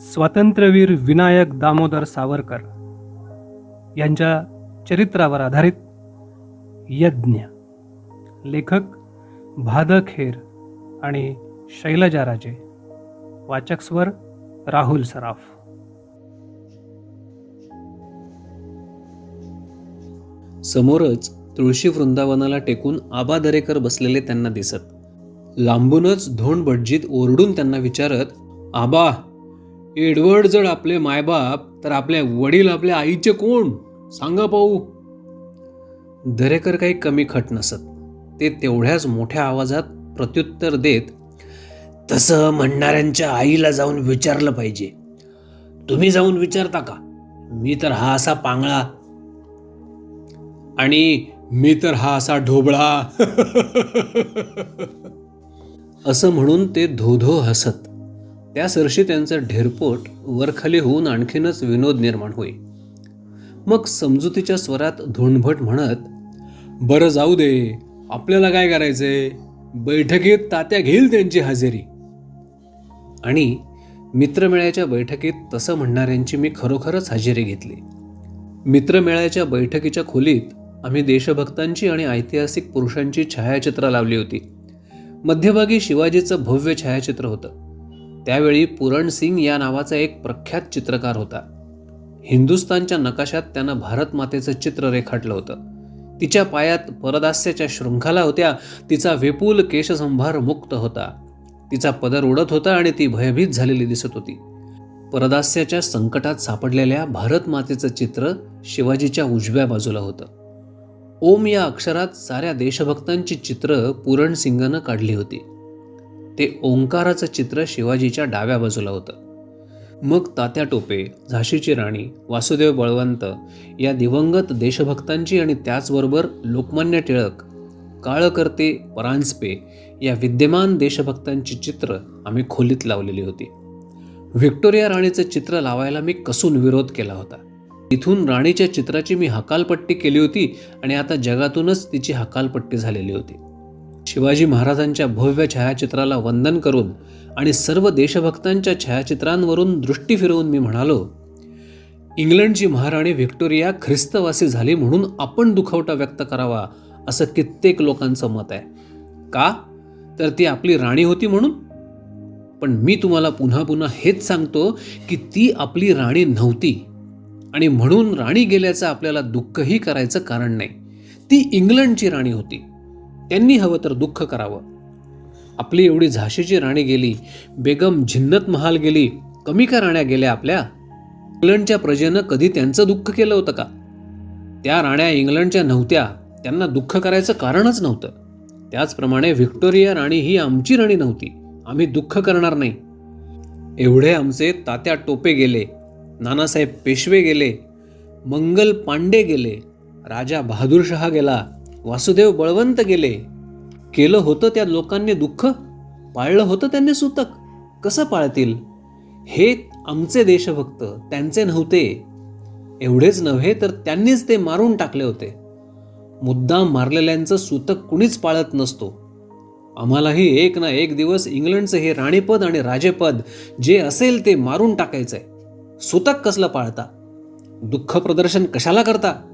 स्वातंत्र्यवीर विनायक दामोदर सावरकर यांच्या चरित्रावर आधारित यज्ञ. लेखक भाद खेर आणि शैलजा राजे. वाचक स्वर राहुल सराफ. समोरच तुळशी वृंदावनाला टेकून आबा दरेकर बसलेले त्यांना दिसत. लांबूनच धोंड भटजीत ओरडून त्यांना विचारत आबा एडवर्ड जर आपले मायबाप तर आपल्या वडील आपल्या आईचे कोण? सांगा पाहू. दरेकर काही कमी खट नसत. ते तेवढ्याच मोठ्या आवाजात प्रत्युत्तर देत तसं म्हणणाऱ्यांच्या आईला जाऊन विचारलं पाहिजे. तुम्ही जाऊन विचारता का? मी तर हा असा पांगळा. आणि मी तर हा असा ढोबळा. असं म्हणून ते धोधो हसत. त्या सरशी त्यांचं ढेरपोट वरखाली होऊन आणखीनच विनोद निर्माण होई. मग समजुतीच्या स्वरात धोंडभट म्हणत बरं जाऊ दे आपल्याला काय करायचंय? बैठकीत तात्या घेईल त्यांची हजेरी. आणि मित्रमेळ्याच्या बैठकीत तसं म्हणणाऱ्यांची मी खरोखरच हजेरी घेतली. मित्रमेळ्याच्या बैठकीच्या खोलीत आम्ही देशभक्तांची आणि ऐतिहासिक पुरुषांची छायाचित्र लावली होती. मध्यभागी शिवाजीचं भव्य छायाचित्र होतं. त्यावेळी पुरण सिंग या नावाचा एक प्रख्यात चित्रकार होता. हिंदुस्तानच्या नकाशात त्यानं भारत मातेचं चित्र रेखाटलं होतं. तिच्या पायात परदास्याच्या शृंखला होत्या तिचा विपुल केशसंभार मुक्त होता. तिचा पदर उडत होता आणि ती भयभीत झालेली दिसत होती. परदास्याच्या संकटात सापडलेल्या भारत मातेचं चित्र शिवाजीच्या उजव्या बाजूला होतं. ओम या अक्षरात साऱ्या देशभक्तांची चित्र पुरण सिंगानं काढली होती. ते ओंकाराचं चित्र शिवाजीच्या डाव्या बाजूला होतं. मग तात्या टोपे झाशीची राणी वासुदेव बळवंत या दिवंगत देशभक्तांची आणि त्याचबरोबर लोकमान्य टिळक काळकर्ते परांजपे या विद्यमान देशभक्तांची चित्र आम्ही खोलीत लावलेली होती. व्हिक्टोरिया राणीचं चित्र लावायला मी कसून विरोध केला होता. इथून राणीच्या चित्राची मी हकालपट्टी केली होती आणि आता जगातूनच तिची हकालपट्टी झालेली होती. शिवाजी महाराजांच्या भव्य छायाचित्राला वंदन करून आणि सर्व देशभक्तांच्या छायाचित्रांवरून दृष्टी फिरवून मी म्हणालो इंग्लंडची महाराणी व्हिक्टोरिया ख्रिस्तवासी झाली म्हणून आपण दुखवटा व्यक्त करावा असं कित्येक लोकांचं मत आहे. का? तर ती आपली राणी होती म्हणून? पण मी तुम्हाला पुन्हा पुन्हा हेच सांगतो की ती आपली राणी नव्हती आणि म्हणून राणी गेल्याचं आपल्याला दुःखही करायचं कारण नाही. ती इंग्लंडची राणी होती. त्यांनी हवं तर दुःख करावं. आपली एवढी झाशीची राणी गेली बेगम झिन्नत महाल गेली कमी का राण्या गेल्या आपल्या? इंग्लंडच्या प्रजेनं कधी त्यांचं दुःख केलं होतं का? त्या राण्या इंग्लंडच्या नव्हत्या त्यांना दुःख करायचं कारणच नव्हतं. त्याचप्रमाणे व्हिक्टोरिया राणी ही आमची राणी नव्हती आम्ही दुःख करणार नाही. एवढे आमचे तात्या टोपे गेले नानासाहेब पेशवे गेले मंगल पांडे गेले राजा बहादूरशहा गेला वासुदेव बळवंत गेले. केलं होतं त्या लोकांनी दुःख? पाळलं होतं त्यांनी सुतक? कसं पाळतील? हे आमचे देशभक्त त्यांचे नव्हते. एवढेच नव्हे तर त्यांनीच ते मारून टाकले होते. मुद्दाम मारलेल्यांचं सूतक कुणीच पाळत नसतो. आम्हालाही एक ना एक दिवस इंग्लंडचं हे राणीपद आणि राजेपद जे असेल ते मारून टाकायचंय. सूतक कसलं पाळता? दुःख प्रदर्शन कशाला करता?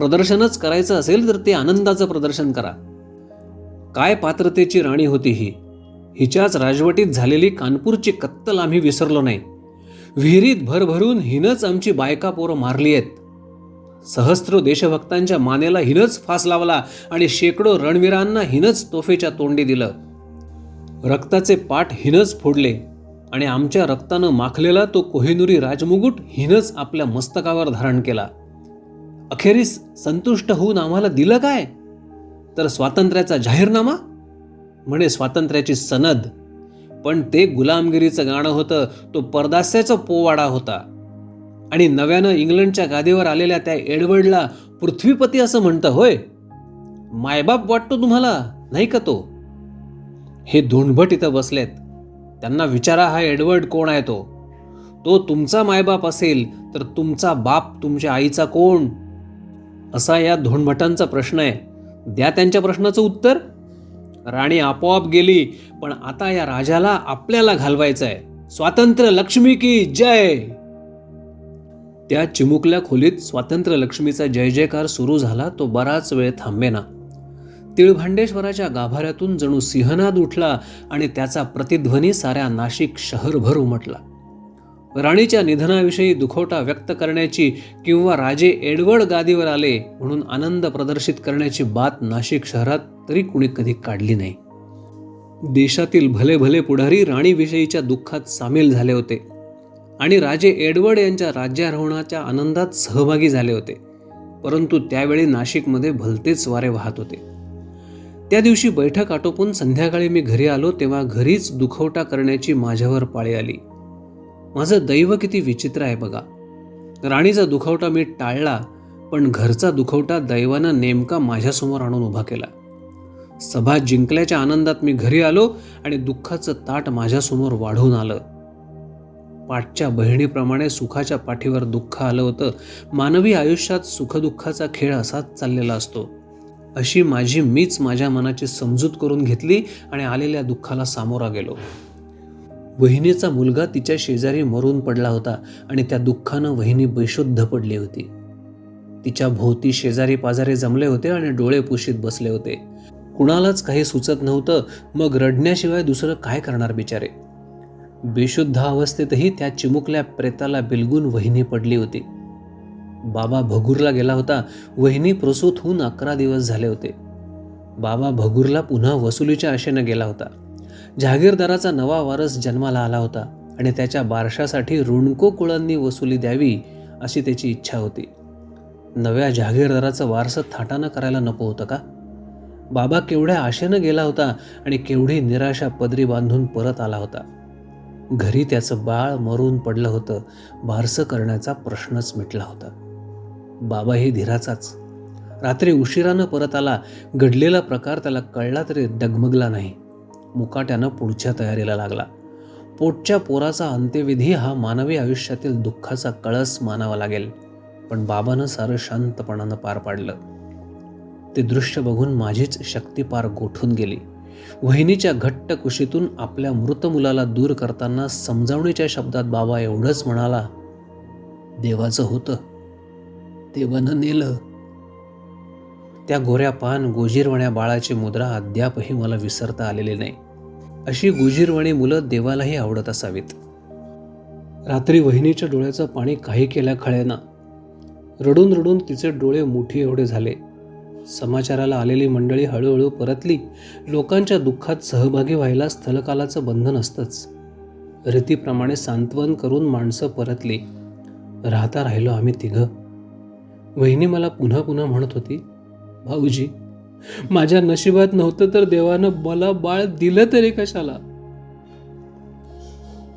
प्रदर्शनच करायचं असेल तर ते आनंदाचं प्रदर्शन करा. काय पात्रतेची राणी होती ही? हिच्याच राजवटीत झालेली कानपूरची कत्तल आम्ही विसरलो नाही. विहिरीत भरभरून हिनंच आमची बायका पोरं मारली आहेत. सहस्त्र देशभक्तांच्या मानेला हिनंच फास लावला आणि शेकडो रणवीरांना हिनंच तोफेच्या तोंडी दिलं. रक्ताचे पाठ हिनंच फोडले आणि आमच्या रक्तानं माखलेला तो कोहिनुरी राजमुकुट हिनंच आपल्या मस्तकावर धारण केला. अखेरीस संतुष्ट होऊन आम्हाला दिलं काय? तर स्वातंत्र्याचा जाहीरनामा? म्हणे स्वातंत्र्याची सनद. पण ते गुलामगिरीचं गाणं होतं तो परदास्याचा पोवाडा होता. आणि नव्यानं इंग्लंडच्या गादीवर आलेल्या त्या एडवर्डला पृथ्वीपती असं म्हणतं होय? मायबाप वाटतो तुम्हाला नाही का तो? हे धोंडभट इथं बसलेत. त्यांना विचारा हा एडवर्ड कोण आहे तो? तो तुमचा मायबाप असेल तर तुमचा बाप तुमच्या आईचा कोण? असा या धोंडभटांचा प्रश्न आहे. द्या त्यांच्या प्रश्नाचं उत्तर. राणी आपोआप गेली पण आता या राजाला आपल्याला घालवायचं आहे. स्वातंत्र्य लक्ष्मी की जय! त्या चिमुकल्या खोलीत स्वातंत्र्य लक्ष्मीचा जय जयकार सुरू झाला तो बराच वेळ थांबेना. तिळभांडेश्वराच्या गाभाऱ्यातून जणू सिंहनाद उठला आणि त्याचा प्रतिध्वनी साऱ्या नाशिक शहरभर उमटला. राणीच्या निधनाविषयी दुखवटा व्यक्त करण्याची किंवा राजे एडवर्ड गादीवर आले म्हणून आनंद प्रदर्शित करण्याची बात नाशिक शहरात तरी कुणी कधी काढली नाही. देशातील भले भले पुढारी राणीविषयीच्या दुःखात सामील झाले होते आणि राजे एडवर्ड यांच्या राज्यारोहणाच्या आनंदात सहभागी झाले होते परंतु त्यावेळी नाशिकमध्ये भलतेच वारे वाहत होते. त्या दिवशी बैठक आटोपून संध्याकाळी मी घरी आलो तेव्हा घरीच दुखवटा करण्याची माझ्यावर पाळी आली. माझं दैव किती विचित्र आहे बघा. राणीचा दुखवटा मी टाळला पण घरचा दुखवटा दैवानं नेमका माझ्यासमोर आणून उभा केला. सभा जिंकल्याच्या आनंदात मी घरी आलो आणि दुःखाचं ताट माझ्यासमोर वाढून आलं. पाठच्या बहिणीप्रमाणे सुखाच्या पाठीवर दुःख आलं होतं. मानवी आयुष्यात सुखदुःखाचा खेळ असाच चाललेला असतो. अशी माझी मीच माझ्या मनाची समजूत करून घेतली आणि आलेल्या दुःखाला सामोरा गेलो. वहिनीचा मुलगा तिच्या शेजारी मरून पडला होता आणि त्या दुःखानं वहिनी बेशुद्ध पडली होती. तिच्या भोवती शेजारी पाजारे जमले होते आणि डोळे पुशीत बसले होते. कुणालाच काही सुचत नव्हतं मग रडण्याशिवाय दुसरं काय करणार बिचारे? बेशुद्ध अवस्थेतही त्या चिमुकल्या प्रेताला बिलगून वहिनी पडली होती. बाबा भगूरला गेला होता वहिनी प्रसूत होऊन अकरा दिवस झाले होते. बाबा भगूरला पुन्हा वसुलीच्या आशेनं गेला होता. जहागीरदाराचा नवा वारस जन्माला आला होता आणि त्याच्या बारशासाठी रुणको कुळांनी वसुली द्यावी अशी त्याची इच्छा होती. नव्या जहागीरदाराचं वारसं थाटानं करायला नको होतं का? बाबा केवढ्या आशेनं गेला होता आणि केवढी निराशा पदरी बांधून परत आला होता. घरी त्याचं बाळ मरून पडलं होतं बारसं करण्याचा प्रश्नच मिटला होता. बाबाही धीराचाच. रात्री उशिरानं परत आला घडलेला प्रकार त्याला कळला तरी डगमगला नाही. मुकाट्यानं पुढच्या तयारीला लागला. पोटच्या पोराचा अंत्यविधी हा मानवी आयुष्यातील दुःखाचा कळस मानावा लागेल. पण बाबानं सारं शांतपणानं पार पाडलं. ते दृश्य बघून माझीच शक्ती पार गोठून गेली. वहिनीच्या घट्ट कुशीतून आपल्या मृत मुलाला दूर करताना समजावणीच्या शब्दात बाबा एवढंच म्हणाला देवाचं होतं. देवानं नेलं. त्या गोऱ्या पान गोजीरवण्या बाळाची मुद्रा अद्यापही मला विसरता आलेली नाही. अशी गोजीरवाणी मुलं देवालाही आवडत असावीत. रात्री वहिनीच्या डोळ्याचं पाणी काही केल्या खळेना रडून रडून तिचे डोळे मोठी एवढे झाले. समाचाराला आलेली मंडळी हळूहळू परतली. लोकांच्या दुःखात सहभागी व्हायला स्थलकालाचं बंधन असतंच. रीतीप्रमाणे सांत्वन करून माणसं परतली. राहता राहिलो आम्ही तिघं. वहिनी मला पुन्हा पुन्हा म्हणत होती भाऊजी माझ्या नशिबात नव्हतं तर देवानं मला बाळ दिलं तरी कशाला?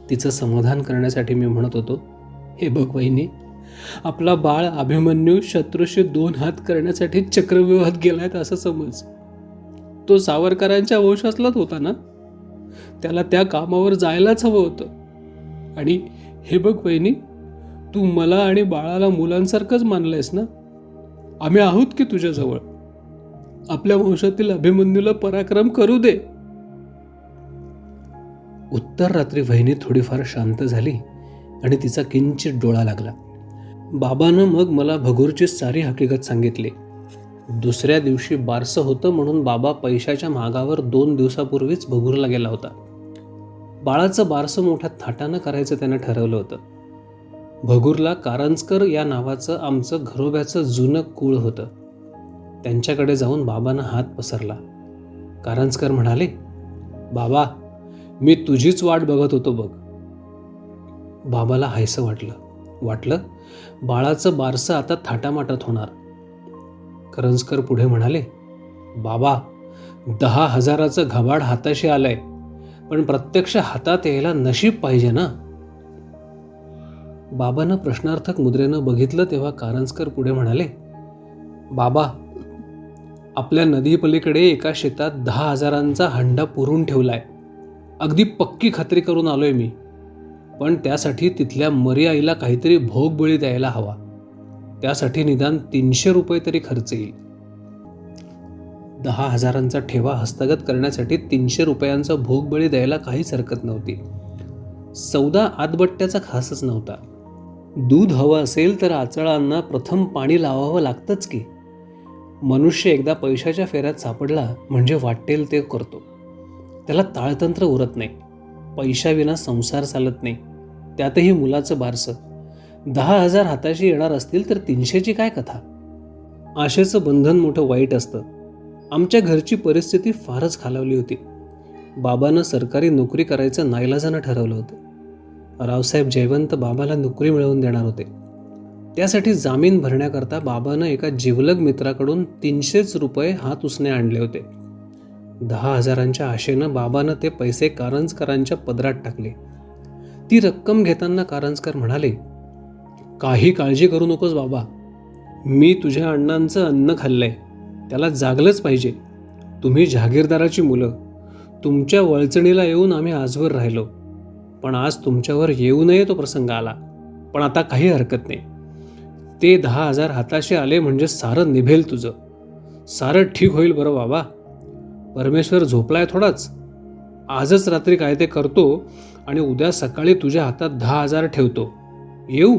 तिचं समाधान करण्यासाठी मी म्हणत होतो हे बघ वहिनी आपला बाळ अभिमन्यू शत्रूशी दोन हात करण्यासाठी चक्रव्यूहात गेलाय असं समज. तो सावरकरांच्या वंशातलाच होता ना? त्याला त्या कामावर जायलाच हवं होतं. आणि हे बघ वहिनी तू मला आणि बाळाला मुलांसारखंच मानलंयस ना? आम्ही आहोत की तुझ्याजवळ? आपल्या वंशातील अभिमन्यूला पराक्रम करू दे. उत्तर रात्री वहिनी थोडीफार शांत झाली आणि तिचा किंचित डोळा लागला. बाबानं मग मला भगूरची सारी हकीकत सांगितली. दुसऱ्या दिवशी बारसं होतं म्हणून बाबा पैशाच्या मागावर दोन दिवसापूर्वीच भगूरला गेला होता. बाळाचं बारसं मोठ्या थाटानं करायचं त्यानं ठरवलं होतं. भगूरला कारंजकर या नावाचं आमचं घरोब्याचं जुनं कुळ होतं. त्यांच्याकडे जाऊन बाबानं हात पसरला. कारंजकर म्हणाले बाबा मी तुझीच वाट बघत होतो बघ. बाबाला हायसं वाटलं. वाटलं बाळाचं बारसं आता थाटामाटात होणार. करंजकर पुढे म्हणाले बाबा दहा हजाराचं घबाड हाताशी आलंय पण प्रत्यक्ष हातात यायला नशीब पाहिजे ना? बाबानं प्रश्नार्थक मुद्रेनं बघितलं तेव्हा कारंजकर पुढे म्हणाले बाबा आपल्या नदीपलीकडे एका शेतात दहा हजारांचा हंडा पुरून ठेवलाय. अगदी पक्की खात्री करून आलोय मी. पण त्यासाठी तिथल्या मरी आईला काहीतरी भोग बळी द्यायला हवा. त्यासाठी निदान तीनशे रुपये तरी खर्च येईल. दहा हजारांचा ठेवा हस्तगत करण्यासाठी तीनशे रुपयांचा भोग बळी द्यायला काहीच हरकत नव्हती. सौदा आतबट्ट्याचा खासच नव्हता. दूध हवं असेल तर आचळांना प्रथम पाणी लावावं लागतंच की. मनुष्य एकदा पैशाच्या फेऱ्यात सापडला म्हणजे वाटेल ते करतो. त्याला ताळतंत्र उरत नाही. पैशाविना संसार चालत नाही. त्यातही मुलाचं बारसं. दहा हजार हाताशी येणार असतील तर तीनशेची काय कथा? आशेचं बंधन मोठं वाईट असतं. आमच्या घरची परिस्थिती फारच खालावली होती. बाबानं सरकारी नोकरी करायचं नाईलाजानं ठरवलं होतं. रावसाहेब जयवंत बाबाला नोकरी मिळवून देणार होते. त्यासाठी जामीन भरण्याकरता बाबानं एका जिवलग मित्राकडून तीनशेच रुपये हात उसने आणले होते. दहा हजारांच्या आशेनं बाबानं ते पैसे कारंजकरांच्या पदरात टाकले. ती रक्कम घेताना कारंजकर म्हणाले काही काळजी करू नकोस बाबा. मी तुझ्या अण्णांचं अन्न खाल्लंय. त्याला जागलंच पाहिजे. तुम्ही जहागीरदाराची मुलं. तुमच्या वळचणीला येऊन आम्ही आजवर राहिलो. पण आज तुमच्यावर येऊ नये तो प्रसंग आला. पण आता काही हरकत नाही. ते दहा हजार हाताशी आले म्हणजे सारं निभेल तुझं. सारं ठीक होईल बरं बाबा. परमेश्वर झोपलाय थोडाच. आजच रात्री काय ते करतो आणि उद्या सकाळी तुझ्या हातात दहा हजार ठेवतो. येऊ?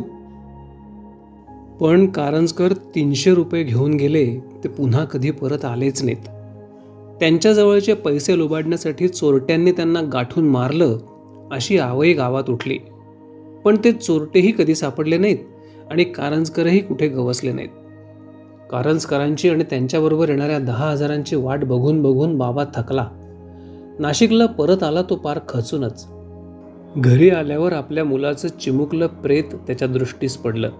पण कारंजकर तीनशे रुपये घेऊन गेले ते पुन्हा कधी परत आलेच नाहीत. त्यांच्याजवळचे पैसे लुबाडण्यासाठी चोरट्यांनी त्यांना गाठून मारलं अशी आवई गावात उठली. पण ते चोरटेही कधी सापडले नाहीत. आणि कारंजकरही कुठे गवसले नाहीत. कारंजकरांची आणि त्यांच्याबरोबर येणाऱ्या दहा हजारांची वाट बघून बघून बाबा थकला. नाशिकला परत आला तो पार खचूनच. घरी आल्यावर आपल्या मुलाचं चिमुकलं प्रेत त्याच्या दृष्टीस पडलं.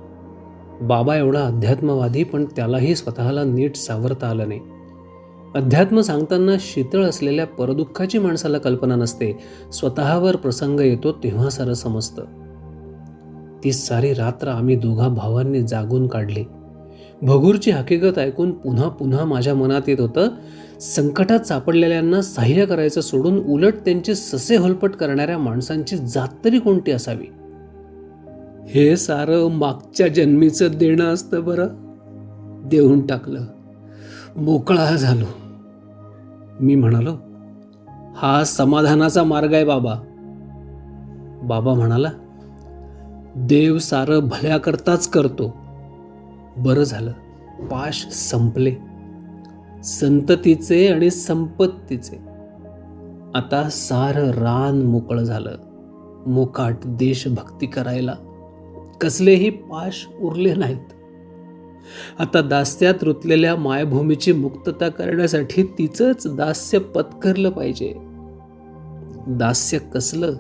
बाबा एवढा अध्यात्मवादी पण त्यालाही स्वतःला नीट सावरता आलं नाही. अध्यात्म सांगताना शीतळ असलेल्या परदुःखाची माणसाला कल्पना नसते. स्वतःवर प्रसंग येतो तेव्हा सारं समजतं. ती सारी रात्र आम्ही दोघा भावांनी जागून काढली. भगूरची हकीकत ऐकून पुन्हा पुन्हा माझ्या मनात येत होतं संकटात सापडलेल्यांना सहाय्य करायचं सोडून उलट त्यांचे ससे होलपट करणाऱ्या माणसांची जात तरी कोणती असावी? हे सारं मागच्या जन्मीचं देणं असतं बरं. देऊन टाकलं. मोकळा झालो. मी म्हणालो हा समाधानाचा मार्ग आहे बाबा. बाबा म्हणाला देव सारं भल्याकरताच करतो. बरं झालं. पाश संपले. संततीचे आणि संपत्तीचे. आता सारं रान मोकळं झालं. मोकाट देशभक्ती करायला. कसलेही पाश उरले नाहीत. आता दास्यात रुतलेल्या मायभूमीची मुक्तता करण्यासाठी तिचंच दास्य पत्करलं पाहिजे. दास्य कसलं?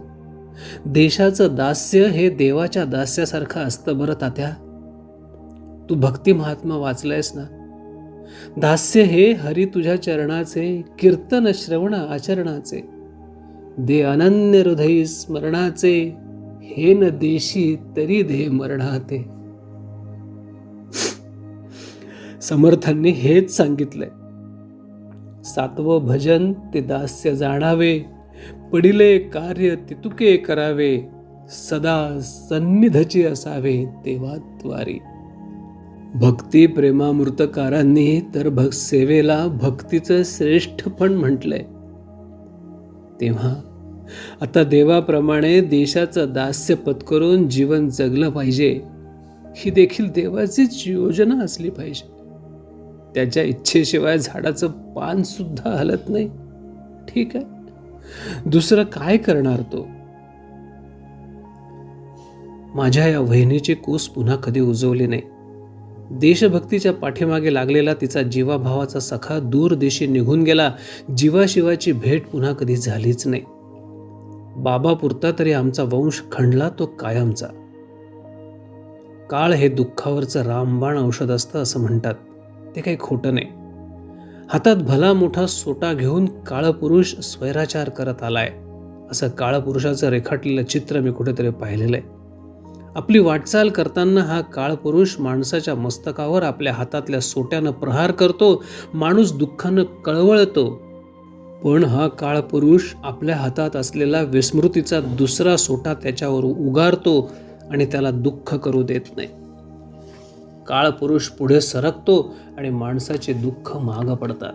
देशाचं दास्य हे देवाच्या दास्यासारखं असतं बरं तात्या. तू भक्ती महात्मा वाचलायस ना? दास्य हे हरी तुझ्या चरणाचे कीर्तन श्रवण आचरणाचे. दे अनन्य हृदयी स्मरणाचे हे न देशी तरी दे मरणाते. समर्थांनी हेच सांगितलंय. सातवं भजन ते दास्य जाणावे. पडिले कार्य तितुके करावे सदा सन्निधचे असावे तेव्हा द्वारी भक्ती प्रेमामृतकारांनी तर भक सेवेला भक्तीचं श्रेष्ठ पण म्हटलंय. तेव्हा आता देवाप्रमाणे देशाचं दास्य पत्करून जीवन जगलं पाहिजे ही देखील देवाचीच योजना असली पाहिजे. त्याच्या इच्छेशिवाय झाडाचं पान सुद्धा हलत नाही. ठीक आहे? दुसरं काय करणार तो? माझ्या या वहिनीची कूस पुन्हा कधी उजवले नाही. देशभक्तीच्या पाठीमागे लागलेला तिचा जीवाभावाचा सखा दूर देशी निघून गेला. जीवाशिवाची भेट पुन्हा कधी झालीच नाही. बाबापुरता तरी आमचा वंश खंडला तो कायमचा. काळ हे दुःखावरचं रामबाण औषध असतं असं म्हणतात. ते काही खोटं नाही. हातात भला मोठा सोटा घेऊन काळपुरुष स्वैराचार करत आलाय. असं काळपुरुषाचं रेखाटलेलं चित्र मी कुठेतरी पाहिलेलं आहे आपली वाटचाल करताना हा काळपुरुष माणसाच्या मस्तकावर आपल्या हातातल्या सोट्यानं प्रहार करतो माणूस दुःखानं कळवळतो. पण हा काळपुरुष आपल्या हातात असलेला विस्मृतीचा दुसरा सोटा त्याच्यावर उगारतो आणि त्याला दुःख करू देत नाही. काळ पुरुष पुढे सरकतो आणि माणसाचे दुःख मागं पडतात.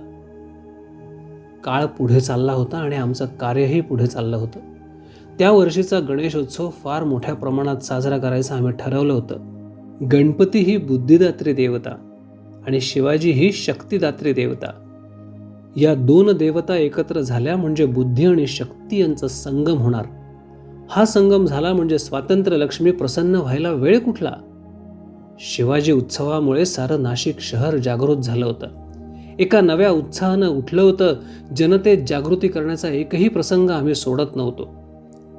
काळ पुढे चालला होता आणि आमचं कार्यही पुढे चाललं होतं. त्या वर्षीचा गणेशोत्सव फार मोठ्या प्रमाणात साजरा करायचा आम्ही ठरवलं होतं. गणपती ही बुद्धिदात्री देवता आणि शिवाजी ही शक्तिदात्री देवता. या दोन देवता एकत्र झाल्या म्हणजे बुद्धी आणि शक्ती यांचा संगम होणार. हा संगम झाला म्हणजे स्वातंत्र्य लक्ष्मी प्रसन्न व्हायला वेळ कुठला? शिवाजी उत्सवामुळे सारं नाशिक शहर जागृत झालं होतं. एका नव्या उत्साहानं उठलं होतं जनतेत जागृती करण्याचा एकही प्रसंग आम्ही सोडत नव्हतो.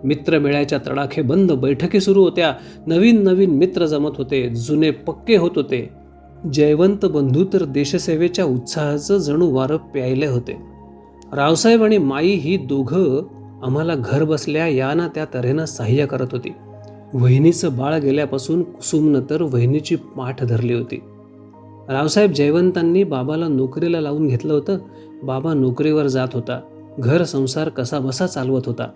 मित्रमेळ्याच्या तडाखे बंद बैठकी सुरू होत्या नवीन नवीन मित्र जमत होते जुने पक्के होत होते. जयवंत बंधू तर देशसेवेच्या उत्साहाचं जणू वारं प्यायले होते. रावसाहेब आणि माई ही दोघं आम्हाला घर बसल्या या ना त्या तऱ्हेनं सहाय्य करत होती. वहिनीचं बाळ गेल्यापासून कुसुमनं तर वहिनीची पाठ धरली होती. रावसाहेब जयवंतांनी बाबाला नोकरीला लावून घेतलं होतं. बाबा नोकरीवर जात होता. घर संसार कसा बसा चालवत होता.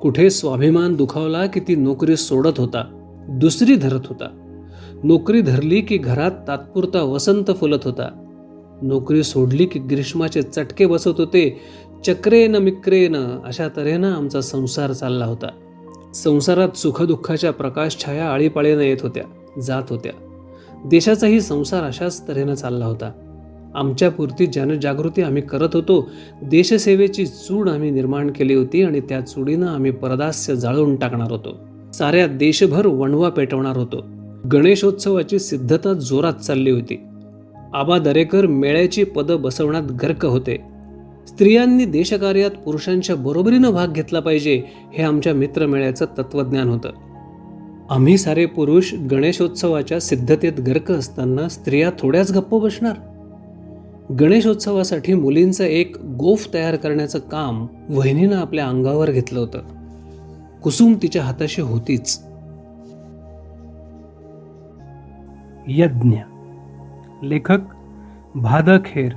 कुठे स्वाभिमान दुखावला की ती नोकरी सोडत होता. दुसरी धरत होता. नोकरी धरली की घरात तात्पुरता वसंत फुलत होता. नोकरी सोडली की ग्रीष्माचे चटके बसत होते. चक्रेन मिक्रेन अशा तऱ्हेनं आमचा संसार चालला होता. संसारात सुखदुःखाच्या प्रकाशछाया आळीपाळीनं येत होत्या जात होत्या. देशाचाही संसार अशाच तऱ्हेनं चालला होता. आमच्यापुरती जनजागृती आम्ही करत होतो देशसेवेची चूड आम्ही निर्माण केली होती आणि त्या चुडीनं आम्ही परदास्य जाळून टाकणार होतो. साऱ्या देशभर वणवा पेटवणार होतो. गणेशोत्सवाची सिद्धता जोरात चालली होती. आबा दरेकर मेळ्याची पदं बसवण्यात गर्क होते. स्त्रियांनी देशकार्यात पुरुषांच्या बरोबरीनं भाग घेतला पाहिजे हे आमच्या मित्रमेळ्याचं तत्वज्ञान होतं. आम्ही सारे पुरुष गणेशोत्सवाच्या सिद्धतेत गर्क असताना स्त्रिया थोड्याच गप्प बसणार. गणेशोत्सवासाठी मुलींचं एक गोफ तयार करण्याचं काम वहिनीनं आपल्या अंगावर घेतलं होतं. कुसुम तिच्या हाताशी होतीच. यज्ञ. लेखक भादखेर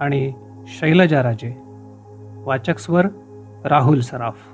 आणि शैलजा राजे वाचक स्वर राहुल सराफ.